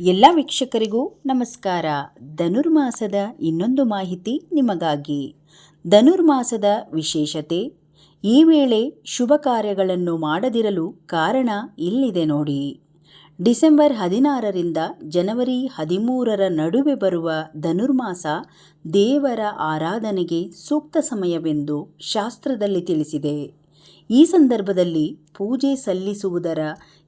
ಎಲ್ಲ ವೀಕ್ಷಕರಿಗೂ ನಮಸ್ಕಾರ. ಧನುರ್ಮಾಸದ ಇನ್ನೊಂದು ಮಾಹಿತಿ ನಿಮಗಾಗಿ. ಧನುರ್ಮಾಸದ ವಿಶೇಷತೆ, ಈ ವೇಳೆ ಶುಭ ಕಾರ್ಯಗಳನ್ನು ಮಾಡದಿರಲು ಕಾರಣ ಇಲ್ಲಿದೆ ನೋಡಿ. ಡಿಸೆಂಬರ್ ಹದಿನಾರರಿಂದ ಜನವರಿ ಹದಿಮೂರರ ನಡುವೆ ಬರುವ ಧನುರ್ಮಾಸ ದೇವರ ಆರಾಧನೆಗೆ ಸೂಕ್ತ ಸಮಯವೆಂದು ಶಾಸ್ತ್ರದಲ್ಲಿ ತಿಳಿಸಿದೆ. ಈ ಸಂದರ್ಭದಲ್ಲಿ ಪೂಜೆ ಸಲ್ಲಿಸುವುದರ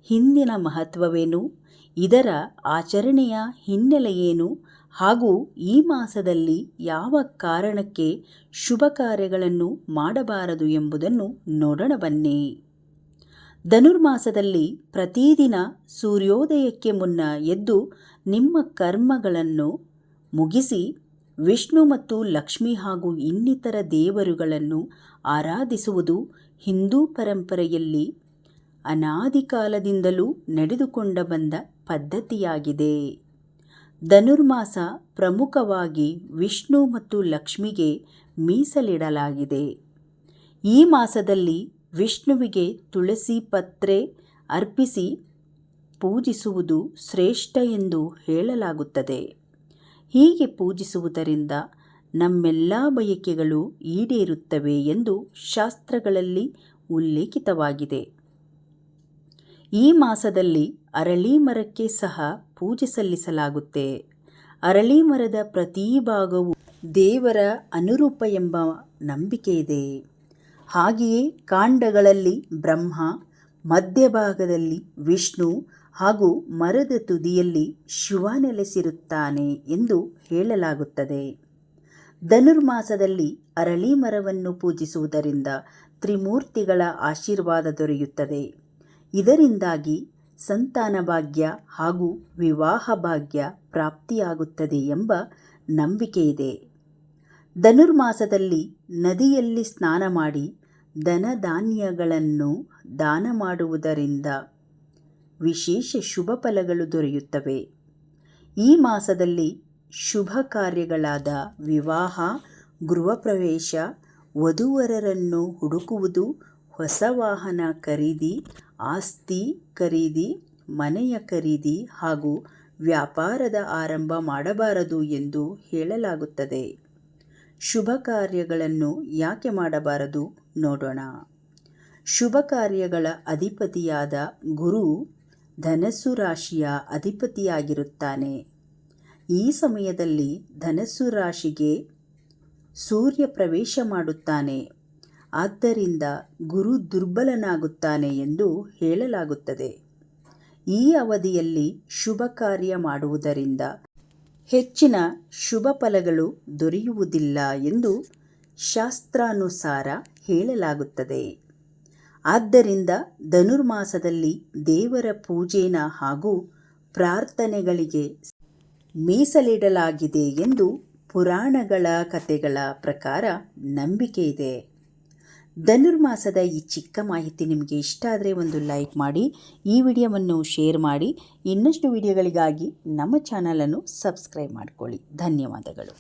ಹಿಂದಿನ ಮಹತ್ವವೇನು? ಇದರ ಆಚರಣೆಯ ಹಿನ್ನೆಲೆಯೇನು? ಹಾಗೂ ಈ ಮಾಸದಲ್ಲಿ ಯಾವ ಕಾರಣಕ್ಕೆ ಶುಭ ಕಾರ್ಯಗಳನ್ನು ಮಾಡಬಾರದು ಎಂಬುದನ್ನು ನೋಡೋಣ ಬನ್ನಿ. ಧನುರ್ಮಾಸದಲ್ಲಿ ಪ್ರತಿದಿನ ಸೂರ್ಯೋದಯಕ್ಕೆ ಮುನ್ನ ಎದ್ದು ನಿಮ್ಮ ಕರ್ಮಗಳನ್ನು ಮುಗಿಸಿ ವಿಷ್ಣು ಮತ್ತು ಲಕ್ಷ್ಮಿ ಹಾಗೂ ಇನ್ನಿತರ ದೇವರುಗಳನ್ನು ಆರಾಧಿಸುವುದು ಹಿಂದೂ ಪರಂಪರೆಯಲ್ಲಿ ಅನಾದಿ ಕಾಲದಿಂದಲೂ ನಡೆದುಕೊಂಡ ಬಂದ ಪದ್ಧತಿಯಾಗಿದೆ. ಧನುರ್ಮಾಸ ಪ್ರಮುಖವಾಗಿ ವಿಷ್ಣು ಮತ್ತು ಲಕ್ಷ್ಮಿಗೆ ಮೀಸಲಿಡಲಾಗಿದೆ. ಈ ಮಾಸದಲ್ಲಿ ವಿಷ್ಣುವಿಗೆ ತುಳಸಿ ಪತ್ರೆ ಅರ್ಪಿಸಿ ಪೂಜಿಸುವುದು ಶ್ರೇಷ್ಠ ಎಂದು ಹೇಳಲಾಗುತ್ತದೆ. ಹೀಗೆ ಪೂಜಿಸುವುದರಿಂದ ನಮ್ಮೆಲ್ಲ ಬಯಕೆಗಳು ಈಡೇರುತ್ತವೆ ಎಂದು ಶಾಸ್ತ್ರಗಳಲ್ಲಿ ಉಲ್ಲೇಖಿತವಾಗಿದೆ. ಈ ಮಾಸದಲ್ಲಿ ಅರಳಿ ಮರಕ್ಕೆ ಸಹ ಪೂಜೆ ಸಲ್ಲಿಸಲಾಗುತ್ತೆ. ಅರಳಿ ಮರದ ಪ್ರತಿ ಭಾಗವು ದೇವರ ಅನುರೂಪ ಎಂಬ ನಂಬಿಕೆ ಇದೆ. ಹಾಗೆಯೇ ಕಾಂಡಗಳಲ್ಲಿ ಬ್ರಹ್ಮ ಮಧ್ಯಭಾಗದಲ್ಲಿ ವಿಷ್ಣು ಹಾಗೂ ಮರದ ತುದಿಯಲ್ಲಿ ಶಿವ ನೆಲೆಸಿರುತ್ತಾನೆ ಎಂದು ಹೇಳಲಾಗುತ್ತದೆ. ಧನುರ್ಮಾಸದಲ್ಲಿ ಅರಳಿ ಮರವನ್ನು ಪೂಜಿಸುವುದರಿಂದ ತ್ರಿಮೂರ್ತಿಗಳ ಆಶೀರ್ವಾದ ದೊರೆಯುತ್ತದೆ. ಇದರಿಂದಾಗಿ ಸಂತಾನ ಭಾಗ್ಯ ಹಾಗೂ ವಿವಾಹ ಭಾಗ್ಯ ಪ್ರಾಪ್ತಿಯಾಗುತ್ತದೆ ಎಂಬ ನಂಬಿಕೆ ಇದೆ. ಧನುರ್ಮಾಸದಲ್ಲಿ ನದಿಯಲ್ಲಿ ಸ್ನಾನ ಮಾಡಿ ಧನಧಾನ್ಯಗಳನ್ನು ದಾನ ಮಾಡುವುದರಿಂದ ವಿಶೇಷ ಶುಭ ಫಲಗಳು ದೊರೆಯುತ್ತವೆ. ಈ ಮಾಸದಲ್ಲಿ ಶುಭ ಕಾರ್ಯಗಳಾದ ವಿವಾಹ, ಗೃಹ ಪ್ರವೇಶ, ವಧುವರರನ್ನು ಹುಡುಕುವುದು, ಹೊಸ ವಾಹನ ಖರೀದಿ, ಆಸ್ತಿ ಖರೀದಿ, ಮನೆಯ ಖರೀದಿ ಹಾಗೂ ವ್ಯಾಪಾರದ ಆರಂಭ ಮಾಡಬಾರದು ಎಂದು ಹೇಳಲಾಗುತ್ತದೆ. ಶುಭ ಕಾರ್ಯಗಳನ್ನು ಯಾಕೆ ಮಾಡಬಾರದು ನೋಡೋಣ. ಶುಭ ಕಾರ್ಯಗಳ ಅಧಿಪತಿಯಾದ ಗುರು ಧನಸ್ಸು ರಾಶಿಯ ಅಧಿಪತಿಯಾಗಿರುತ್ತಾನೆ. ಈ ಸಮಯದಲ್ಲಿ ಧನಸ್ಸು ರಾಶಿಗೆ ಸೂರ್ಯ ಪ್ರವೇಶ ಮಾಡುತ್ತಾನೆ. ಆದ್ದರಿಂದ ಗುರು ದುರ್ಬಲನಾಗುತ್ತಾನೆ ಎಂದು ಹೇಳಲಾಗುತ್ತದೆ. ಈ ಅವಧಿಯಲ್ಲಿ ಶುಭ ಕಾರ್ಯ ಮಾಡುವುದರಿಂದ ಹೆಚ್ಚಿನ ಶುಭ ಫಲಗಳು ದೊರೆಯುವುದಿಲ್ಲ ಎಂದು ಶಾಸ್ತ್ರಾನುಸಾರ ಹೇಳಲಾಗುತ್ತದೆ. ಆದ್ದರಿಂದ ಧನುರ್ಮಾಸದಲ್ಲಿ ದೇವರ ಪೂಜೆನ ಹಾಗೂ ಪ್ರಾರ್ಥನೆಗಳಿಗೆ ಮೀಸಲಿಡಲಾಗಿದೆ ಎಂದು ಪುರಾಣಗಳ ಕಥೆಗಳ ಪ್ರಕಾರ ನಂಬಿಕೆ ಇದೆ. ಧನುರ್ಮಾಸದ ಈ ಚಿಕ್ಕ ಮಾಹಿತಿ ನಿಮಗೆ ಇಷ್ಟ ಆದರೆ ಒಂದು ಲೈಕ್ ಮಾಡಿ, ಈ ವಿಡಿಯೋವನ್ನು ಶೇರ್ ಮಾಡಿ, ಇನ್ನಷ್ಟು ವಿಡಿಯೋಗಳಿಗಾಗಿ ನಮ್ಮ ಚಾನಲನ್ನು ಸಬ್ಸ್ಕ್ರೈಬ್ ಮಾಡಿಕೊಳ್ಳಿ. ಧನ್ಯವಾದಗಳು.